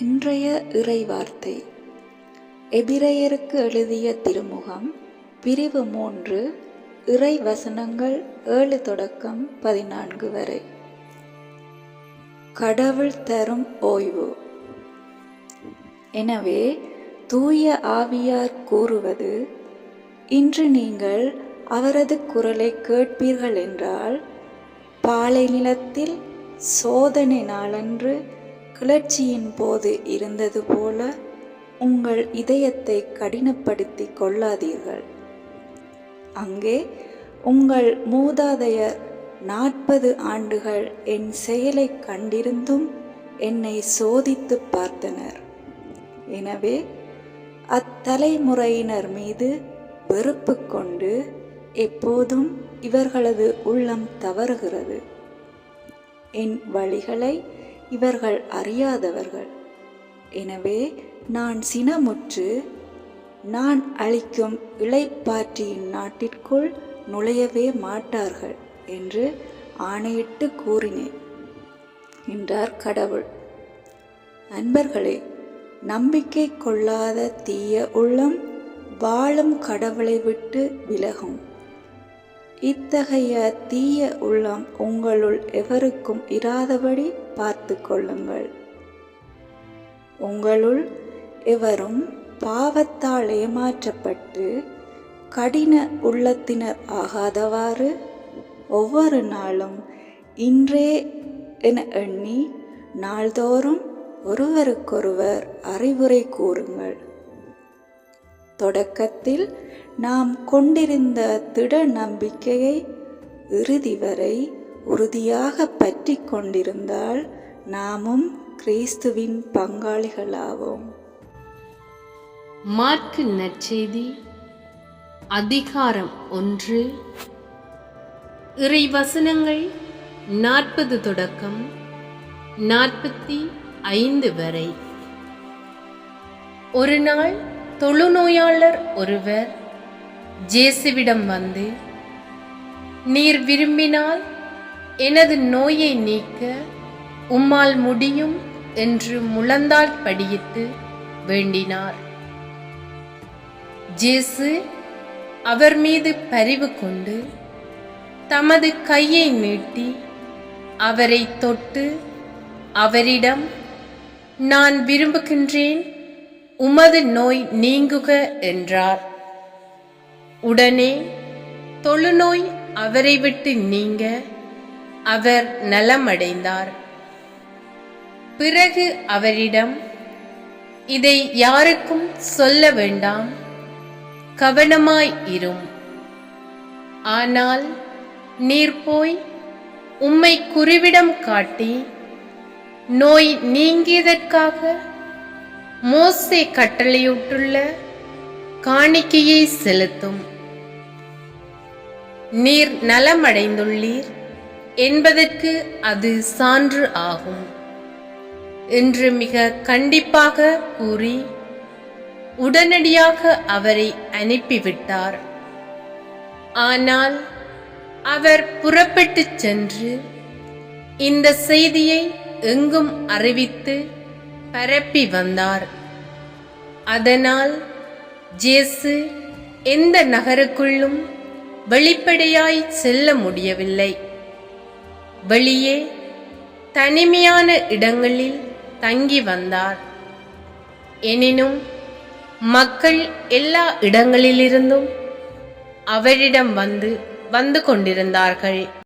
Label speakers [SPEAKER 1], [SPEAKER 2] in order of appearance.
[SPEAKER 1] இன்றைய இறைவார்த்தை. எபிரேயருக்கு எழுதிய திருமுகம் பிரிவு மூன்று இறை வசனங்கள் ஏழு தொடக்கம் பதினான்கு வரை. கடவுள் தரும் ஓய்வு. எனவே தூய ஆவியார் கூறுவது இன்று நீங்கள் அவரது குரலை கேட்பீர்கள் என்றால் பாலை நிலத்தில் சோதனை நாளன்று கிளர்ச்சியின் போது இருந்தது போல உங்கள் இதயத்தை கடினப்படுத்தி கொள்ளாதீர்கள். அங்கே உங்கள் மூதாதையர் நாற்பது ஆண்டுகள் என் செயலை கண்டிருந்தும் என்னை சோதித்து பார்த்தனர். எனவே அத்தலைமுறையினர் மீது வெறுப்பு கொண்டு எப்போதும் இவர்களது உள்ளம் தவறுகிறது. என் வழிகளை இவர்கள் அறியாதவர்கள். எனவே நான் சினமுற்று நான் அளிக்கும் இளைப்பாற்றியின் நாட்டிற்குள் நுழையவே மாட்டார்கள் என்று ஆணையிட்டு கூறினேன் என்றார் கடவுள். அன்பர்களே நம்பிக்கை கொள்ளாத தீய உள்ளம் வாழும் கடவுளை விட்டு விலகும். இத்தகைய தீய உள்ளம் உங்களுள் எவருக்கும் இராதபடி பார்த்து கொள்ளுங்கள் உங்களுள் எவரும் பாவத்தால் ஏமாற்றப்பட்டு கடின உள்ளத்தினர் ஆகாதவாறு ஒவ்வொரு நாளும் இன்றே என எண்ணி நாள்தோறும் ஒருவருக்கொருவர் அறிவுரை கூறுங்கள். தொடக்கத்தில் நாம் கொண்டிருந்த திட நம்பிக்கையை இறுதி வரை உறுதியாக பற்றி கொண்டிருந்தால் நாமும் கிறிஸ்துவின் பங்காளிகளாவோம்.
[SPEAKER 2] மார்க்கு நற்செய்தி அதிகாரம் ஒன்று. இறைவசனங்கள் நாற்பது தொடக்கம் நாற்பத்தி ஐந்து வரை. ஒரு நாள் தொழுநோயாளர் ஒருவர் ஜேசுவிடம் வந்து நீர் விரும்பினால் எனது நோயை நீக்க உம்மால் முடியும் என்று முழந்தால் படியிட்டு வேண்டினார். ஜேசு அவர் மீது பரிவு கொண்டு தமது கையை நீட்டி அவரை தொட்டு அவரிடம் நான் விரும்புகின்றேன் உமது நோய் நீங்குக என்றார். உடனே தொழுநோய் அவரை விட்டு நீங்க அவர் நலமடைந்தார். பிறகு அவரிடம் இதை யாருக்கும் சொல்ல வேண்டாம். கவனமாய் இரும். ஆனால் நீர் போய் உம்மை குறிவிடம் காட்டி நோய் நீங்கியதற்காக மோசை கட்டளையிட்டுள்ள காணிக்கையை செலுத்தும். நீர் நலமடைந்துள்ளீர். என்பதற்கு அது சான்று ஆகும் என்று மிக கண்டிப்பாக கூறி உடனடியாக அவரை அனுப்பிவிட்டார். ஆனால் அவர் புறப்பட்டுச் சென்று இந்த செய்தியை எங்கும் அறிவித்து பரப்பி வந்தார். அதனால் ஜேசு எந்த நகருக்குள்ளும் வெளிப்படையாய் செல்ல முடியவில்லை. வெளியே தனிமையான இடங்களில் தங்கி வந்தார். எனினும் மக்கள் எல்லா இடங்களிலிருந்தும் அவரிடம் வந்து வந்து கொண்டிருந்தார்கள்.